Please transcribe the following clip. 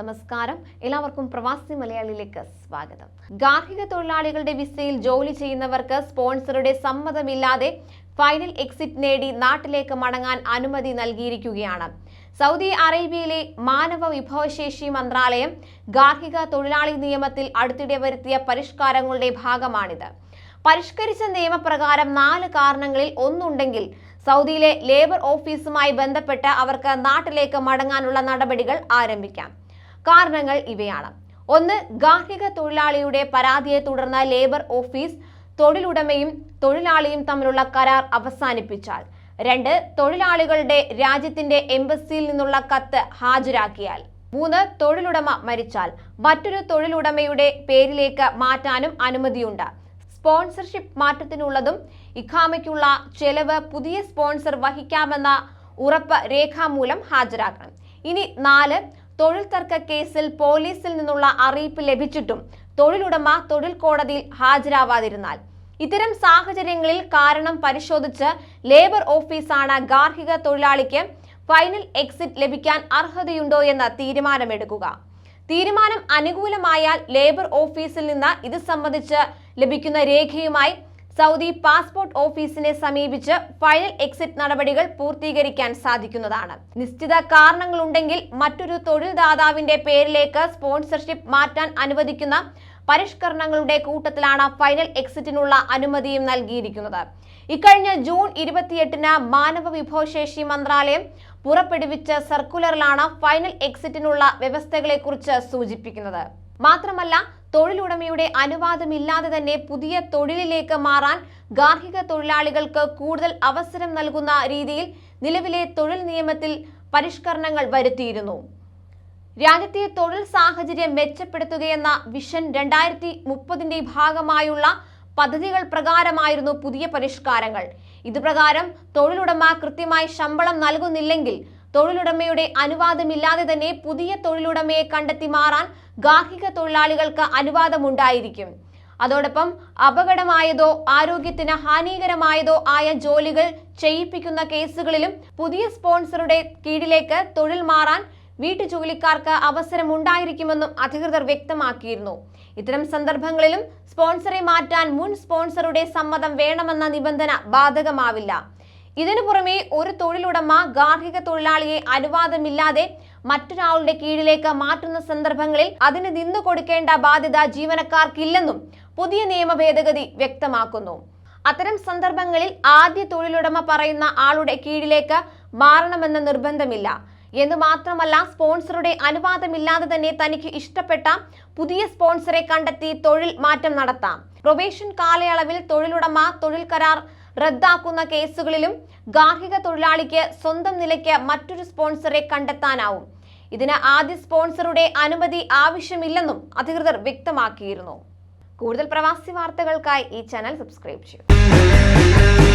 നമസ്കാരം. എല്ലാവർക്കും പ്രവാസി മലയാളിയിലേക്ക് സ്വാഗതം. ഗാർഹിക തൊഴിലാളികളുടെ വിസയിൽ ജോലി ചെയ്യുന്നവർക്ക് സ്പോൺസറുടെ സമ്മതമില്ലാതെ ഫൈനൽ എക്സിറ്റ് നേടി നാട്ടിലേക്ക് മടങ്ങാൻ അനുമതി നൽകിയിരിക്കുകയാണ്. സൗദി അറേബ്യയിലെ മാനവ വിഭവശേഷി മന്ത്രാലയം ഗാർഹിക തൊഴിലാളി നിയമത്തിൽ അടുത്തിടെ വരുത്തിയ പരിഷ്കാരങ്ങളുടെ ഭാഗമാണിത്. പരിഷ്കരിച്ച നിയമപ്രകാരം നാല് കാരണങ്ങളിൽ ഒന്നുണ്ടെങ്കിൽ സൗദിയിലെ ലേബർ ഓഫീസുമായി ബന്ധപ്പെട്ട് അവർക്ക് നാട്ടിലേക്ക് മടങ്ങാനുള്ള നടപടികൾ ആരംഭിക്കാം. കാരണങ്ങൾ ഇവയാണ്. ഒന്ന് ഗാർഹിക തൊഴിലാളിയുടെ പരാതിയെ തുടർന്ന് ലേബർ ഓഫീസ് തൊഴിലുടമയും തൊഴിലാളിയും തമ്മിലുള്ള കരാർ അവസാനിപ്പിച്ചാൽ. രണ്ട് തൊഴിലാളികളുടെ രാജ്യത്തിന്റെ എംബസിയിൽ നിന്നുള്ള കത്ത് ഹാജരാക്കിയാൽ. മൂന്ന് തൊഴിലുടമ മരിച്ചാൽ. മറ്റൊരു തൊഴിലുടമയുടെ പേരിലേക്ക് മാറ്റാനും അനുമതിയുണ്ട്. സ്പോൺസർഷിപ്പ് മാറ്റത്തിനുള്ളതും ഇഖാമയ്ക്കുള്ള ചെലവ് പുതിയ സ്പോൺസർ വഹിക്കാമെന്ന ഉറപ്പ് രേഖാമൂലം ഹാജരാക്കണം. ഇനി നാല് തൊഴിൽ തർക്ക കേസിൽ പോലീസിൽ നിന്നുള്ള അറിയിപ്പ് ലഭിച്ചിട്ടും തൊഴിലുടമ തൊഴിൽ കോടതിയിൽ ഹാജരാവാതിരുന്നാൽ. ഇത്തരം സാഹചര്യങ്ങളിൽ കാരണം പരിശോധിച്ച് ലേബർ ഓഫീസാണ് ഗാർഹിക തൊഴിലാളിക്ക് ഫൈനൽ എക്സിറ്റ് ലഭിക്കാൻ അർഹതയുണ്ടോ എന്ന് തീരുമാനമെടുക്കുക. തീരുമാനം അനുകൂലമായാൽ ലേബർ ഓഫീസിൽ നിന്ന് ഇത് സംബന്ധിച്ച് ലഭിക്കുന്ന രേഖയുമായി സൗദി പാസ്പോർട്ട് ഓഫീസിനെ സമീപിച്ച് ഫൈനൽ എക്സിറ്റ് നടപടികൾ പൂർത്തീകരിക്കാൻ സാധിക്കുന്നതാണ്. നിശ്ചിത കാരണങ്ങളുണ്ടെങ്കിൽ മറ്റൊരു തൊഴിൽദാതാവിന്റെ പേരിലേക്ക് സ്പോൺസർഷിപ്പ് മാറ്റാൻ അനുവദിക്കുന്ന പരിഷ്കരണങ്ങളുടെ കൂട്ടത്തിലാണ് ഫൈനൽ എക്സിറ്റിനുള്ള അനുമതിയും നൽകിയിരിക്കുന്നത്. ഇക്കഴിഞ്ഞ ജൂൺ ഇരുപത്തിയെട്ടിന് മാനവ വിഭവശേഷി മന്ത്രാലയം പുറപ്പെടുവിച്ച സർക്കുലറിലാണ് ഫൈനൽ എക്സിറ്റിനുള്ള വ്യവസ്ഥകളെക്കുറിച്ച് സൂചിപ്പിക്കുന്നത്. മാത്രമല്ല തൊഴിലുടമയുടെ അനുവാദമില്ലാതെ തന്നെ പുതിയ തൊഴിലിലേക്ക് മാറാൻ ഗാർഹിക തൊഴിലാളികൾക്ക് കൂടുതൽ അവസരം നൽകുന്ന രീതിയിൽ നിലവിലെ തൊഴിൽ നിയമത്തിൽ പരിഷ്കരണങ്ങൾ വരുത്തിയിരുന്നു. രാജ്യത്തെ തൊഴിൽ സാഹചര്യം മെച്ചപ്പെടുത്തുകയെന്ന വിഷൻ രണ്ടായിരത്തി മുപ്പതിന്റെ ഭാഗമായുള്ള പദ്ധതികൾ പ്രകാരമായിരുന്നു പുതിയ പരിഷ്കാരങ്ങൾ. ഇതുപ്രകാരം തൊഴിലുടമ കൃത്യമായി ശമ്പളം നൽകുന്നില്ലെങ്കിൽ തൊഴിലുടമയുടെ അനുവാദമില്ലാതെ തന്നെ പുതിയ തൊഴിലുടമയെ കണ്ടെത്തി മാറാൻ ഗാർഹിക തൊഴിലാളികൾക്ക് അനുവാദമുണ്ടായിരിക്കും. അതോടൊപ്പം അപകടമായതോ ആരോഗ്യത്തിന് ഹാനികരമായതോ ആയ ജോലികൾ ചെയ്യിപ്പിക്കുന്ന കേസുകളിലും പുതിയ സ്പോൺസറുടെ കീഴിലേക്ക് തൊഴിൽ മാറാൻ വീട്ടുജോലിക്കാർക്ക് അവസരമുണ്ടായിരിക്കുമെന്നും അധികൃതർ വ്യക്തമാക്കിയിരുന്നു. ഇത്തരം സന്ദർഭങ്ങളിലും സ്പോൺസറെ മാറ്റാൻ മുൻ സ്പോൺസറുടെ സമ്മതം വേണമെന്ന നിബന്ധന ബാധകമാവില്ല. ഇതിനു പുറമെ ഒരു തൊഴിലുടമ ഗാർഹിക തൊഴിലാളിയെ അനുവാദമില്ലാതെ മറ്റൊരാളുടെ കീഴിലേക്ക് മാറ്റുന്ന സന്ദർഭങ്ങളിൽ അതിന് നിന്നു കൊടുക്കേണ്ട ബാധ്യത ജീവനക്കാർക്കില്ലെന്നും പുതിയ നിയമ ഭേദഗതി വ്യക്തമാക്കുന്നു. അത്തരം സന്ദർഭങ്ങളിൽ ആദ്യ തൊഴിലുടമ പറയുന്ന ആളുടെ കീഴിലേക്ക് മാറണമെന്ന നിർബന്ധമില്ല. എന്ന് മാത്രമല്ല സ്പോൺസറുടെ അനുവാദമില്ലാതെ തന്നെ തനിക്ക് ഇഷ്ടപ്പെട്ട പുതിയ സ്പോൺസറെ കണ്ടെത്തി തൊഴിൽ മാറ്റം നടത്താം. പ്രൊബേഷൻ കാലയളവിൽ തൊഴിലുടമ തൊഴിൽ കരാർ റദ്ദാക്കുന്ന കേസുകളിലും ഗാർഹിക തൊഴിലാളിക്ക് സ്വന്തം നിലയ്ക്ക് മറ്റൊരു സ്പോൺസറെ കണ്ടെത്താനാവും. ഇതിന് ആദ്യ സ്പോൺസറുടെ അനുമതി ആവശ്യമില്ലെന്നും അധികൃതർ വ്യക്തമാക്കിയിരുന്നു. കൂടുതൽ പ്രവാസി വാർത്തകൾക്കായി ഈ ചാനൽ സബ്സ്ക്രൈബ് ചെയ്യും.